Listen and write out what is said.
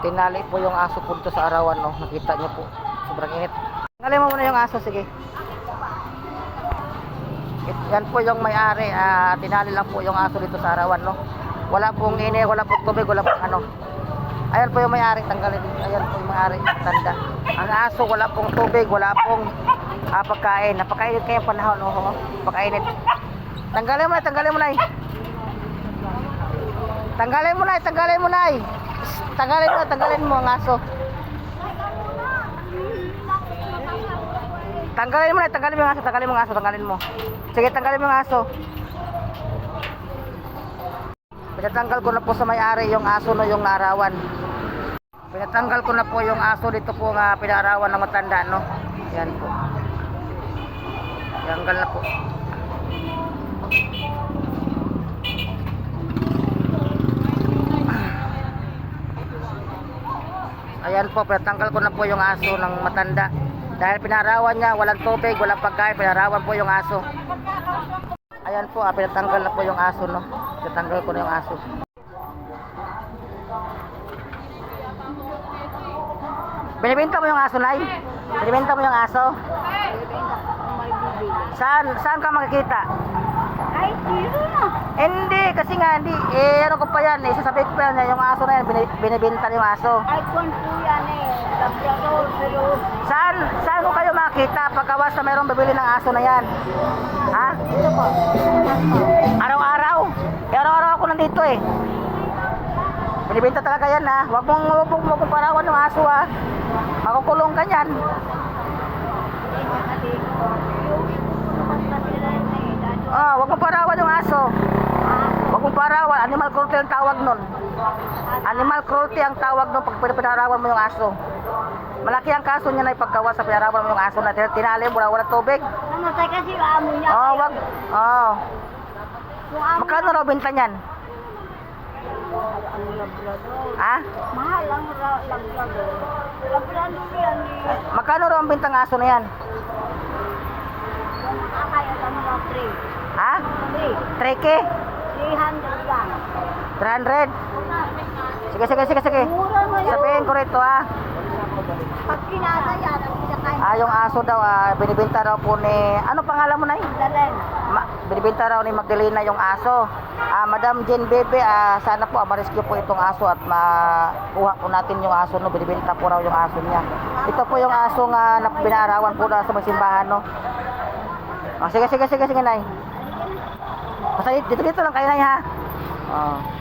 tinali po yung aso po dito sa arawan, no? Nakita niyo po. Sobrang init. Tanggalin mo muna yung aso, sige. It- Yan po yung may-ari. ah, tinali lang po yung aso dito sa arawan, no? Wala pong ini, wala pong tubig, wala pong ano. Ayan po yung may-ari, tanggalin. Ayan po yung may-ari, tanda. Ang aso, wala pong tubig, wala pong ah, pagkain. Napakainit kayo panahon, no? Pakainit. Tanggalin mo na, tanggalin mo na. Tanggalin mo na, tanggalin mo na. Tanggalin mo, tanggalin mo ang aso. Tanggalin mo na, tanggalin mo yung aso, tanggalin mo ang aso, tanggalin mo. Sige, tanggalin mo yung aso. Pinatanggal ko na po sa may-ari yung aso no yung narawan. Pinatanggal ko na po yung aso dito po nga pinarawan ng matanda no. Yan po. Tanggal na po. Ayan po, pinatanggal ko na po yung aso ng matanda. Dahil pinarawan niya, walang tubig, walang pagkain, pinarawan po yung aso. Ayan po, ah, pinatanggal na po yung aso, no? Pinatanggal ko na yung aso. Binibenta mo yung aso, Nay? Binibenta mo yung aso? Saan, saan ka makikita? Ay, tiro na. Hindi. Eh, ano ko pa yan, eh, sasabihin ko pa yan, yung aso na yan, bini- binibenta yung aso. Ay, kung po yan eh. Labrador, pero Saan, saan ko kayo makita pagkawas na mayroong bibili ng aso na yan? Ha? ito po. Araw-araw. Eh, araw-araw ako nandito eh. Binibenta talaga yan ha. Huwag mong, huwag mong, huwag mong parawan yung aso ha. Makukulong ka yan. Ah, huwag mong parawan yung aso. Huwag mong parawan. Animal cruelty ang tawag nun. Animal cruelty ang tawag nun pag pinarawan mo yung aso. Malaki ang kaso niya na ipagkawas sa pinarawan mo yung aso na tinali mo na walang tubig. Namatay kasi yung amo niya. Oh, wag. Oh. Yung amo Magkano raw benta niyan? Ha? Mahal ang ra- labrador. Labrador yan eh. Magkano raw ang bentang aso na yan? Makakaya lang mga. Ha? Three. 3K? 300 lang. 300? Sige, sige, sige, sige. Mura mo yun. Sabihin ko rito ha. Pag kinasa yan, ang pinakain. Ah, yung aso daw, ah, binibenta raw po ni... Ano pangalan mo na Dalen. Ma, binibenta raw ni Magdalena yung aso. Ah, Madam Jane Bebe, ah, sana po ah, ma-rescue po itong aso at makuha po natin yung aso no. Binibenta po raw yung aso niya. Ito po yung aso nga na binarawan po na sa may simbahan no. Oh, sige, sige, sige, sige, Nay. Basta dito, dito lang kayo, Nay, ha? Oh.